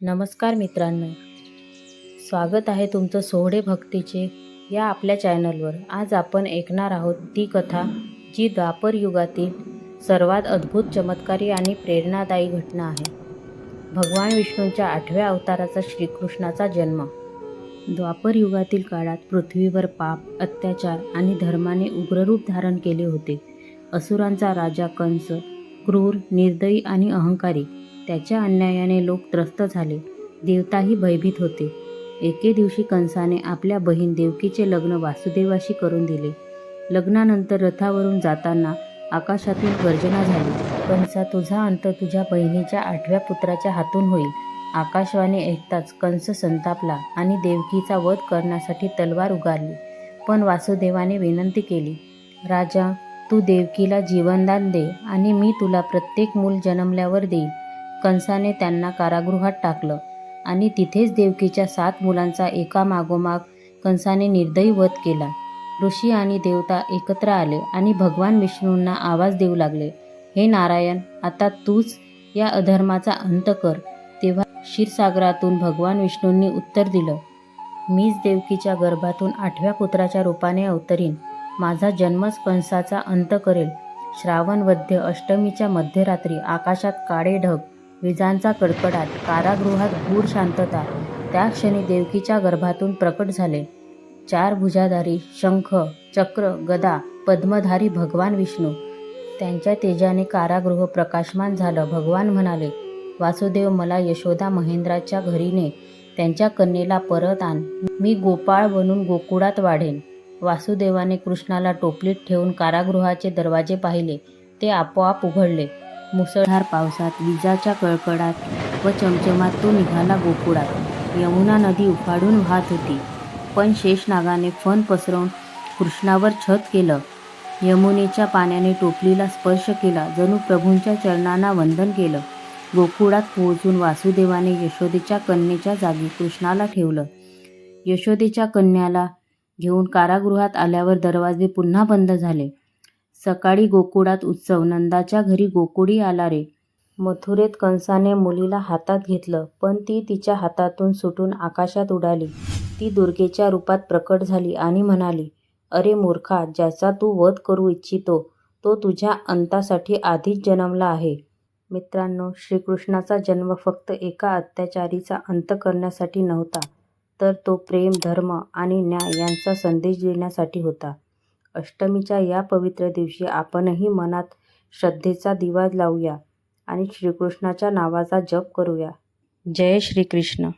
नमस्कार मित्रांनो. स्वागत आहे तुमचं सोहळे भक्तीचे या आपल्या चॅनलवर. आज आपण ऐकणार आहोत ती कथा जी द्वापर युगातील सर्वात अद्भुत चमत्कारी आणि प्रेरणादायी घटना आहे. भगवान विष्णूंच्या आठव्या अवताराचा श्रीकृष्णाचा जन्म. द्वापर युगातील काळात पृथ्वीवर पाप अत्याचार आणि धर्माने उग्ररूप धारण केले होते. असुरांचा राजा कंस क्रूर निर्दयी आणि अहंकारी त्याच्या अन्यायाने लोक त्रस्त झाले. देवताही भयभीत होते. एके दिवशी कंसाने आपल्या बहीण देवकीचे लग्न वासुदेवाशी करून दिले. लग्नानंतर रथावरून जाताना आकाशातून गर्जना झाली. कंसा तुझा अंत तुझ्या बहिणीच्या आठव्या पुत्राच्या हातून होईल. आकाशवाणी ऐकताच कंस संतापला आणि देवकीचा वध करण्यासाठी तलवार उगारली. पण वासुदेवाने विनंती केली राजा तू देवकीला जीवनदान दे आणि मी तुला प्रत्येक मूल जन्मल्यावर देईन. कंसाने त्यांना कारागृहात टाकलं आणि तिथेच देवकीच्या सात मुलांचा एका मागोमाग कंसाने निर्दयी वध केला. ऋषी आणि देवता एकत्र आले आणि भगवान विष्णूंना आवाज देऊ लागले हे नारायण आता तूच या अधर्माचा अंत कर. तेव्हा क्षीरसागरातून भगवान विष्णूंनी उत्तर दिलं मीच देवकीच्या गर्भातून आठव्या पुत्राच्या रूपाने अवतरीन. माझा जन्मच कंसाचा अंत करेल. श्रावणवद्य अष्टमीच्या मध्यरात्री आकाशात काळे ढग विजांचा कडकडाट कारागृहात गूढ शांतता त्या क्षणी देवकीच्या गर्भातून प्रकट झाले. चार भुजाधारी शंख चक्र गदा पद्मधारी भगवान विष्णू. त्यांच्या तेजाने कारागृह प्रकाशमान झालं. भगवान म्हणाले वासुदेव मला यशोदा महेंद्राच्या घरीने त्यांच्या कन्येला परत आण. मी गोपाळ बनून गोकुळात वाढेन. वासुदेवाने कृष्णाला टोपलीत ठेवून कारागृहाचे दरवाजे पाहिले. ते आपोआप उघडले. मुसळधार पावसात विजाच्या कळकडात व चमचमात तो निघाला गोकुळात. यमुना नदी उफाडून वाहत होती. पण शेषनागाने फण पसरवून कृष्णावर छत केलं. यमुनेच्या पाण्याने टोपलीला स्पर्श केला. जणू प्रभूंच्या चरणांना वंदन केलं. गोकुळात पोहोचून वासुदेवाने यशोदेच्या कन्येच्या जागी कृष्णाला ठेवलं. यशोदेच्या कन्याला घेऊन कारागृहात आल्यावर दरवाजे पुन्हा बंद झाले. सकाळी गोकुळात उत्सव. नंदाच्या घरी गोकुळी आला रे मथुरेत कंसाने मुलीला हातात घेतलं पण ती तिच्या हातातून सुटून आकाशात उडाली. ती दुर्गेच्या रूपात प्रकट झाली आणि म्हणाली अरे मूर्खा ज्याचा तू वध करू इच्छितो तो तुझ्या अंतासाठी आधीच जन्मला आहे. मित्रांनो श्रीकृष्णाचा जन्म फक्त एका अत्याचारीचा अंत करण्यासाठी नव्हता तर तो प्रेम धर्म आणि न्याय यांचा संदेश देण्यासाठी होता. अष्टमीच्या या पवित्र दिवशी आपणही मनात श्रद्धेचा दिवा लावूया आणि श्रीकृष्णाच्या नावाचा जप करूया. जय श्रीकृष्ण.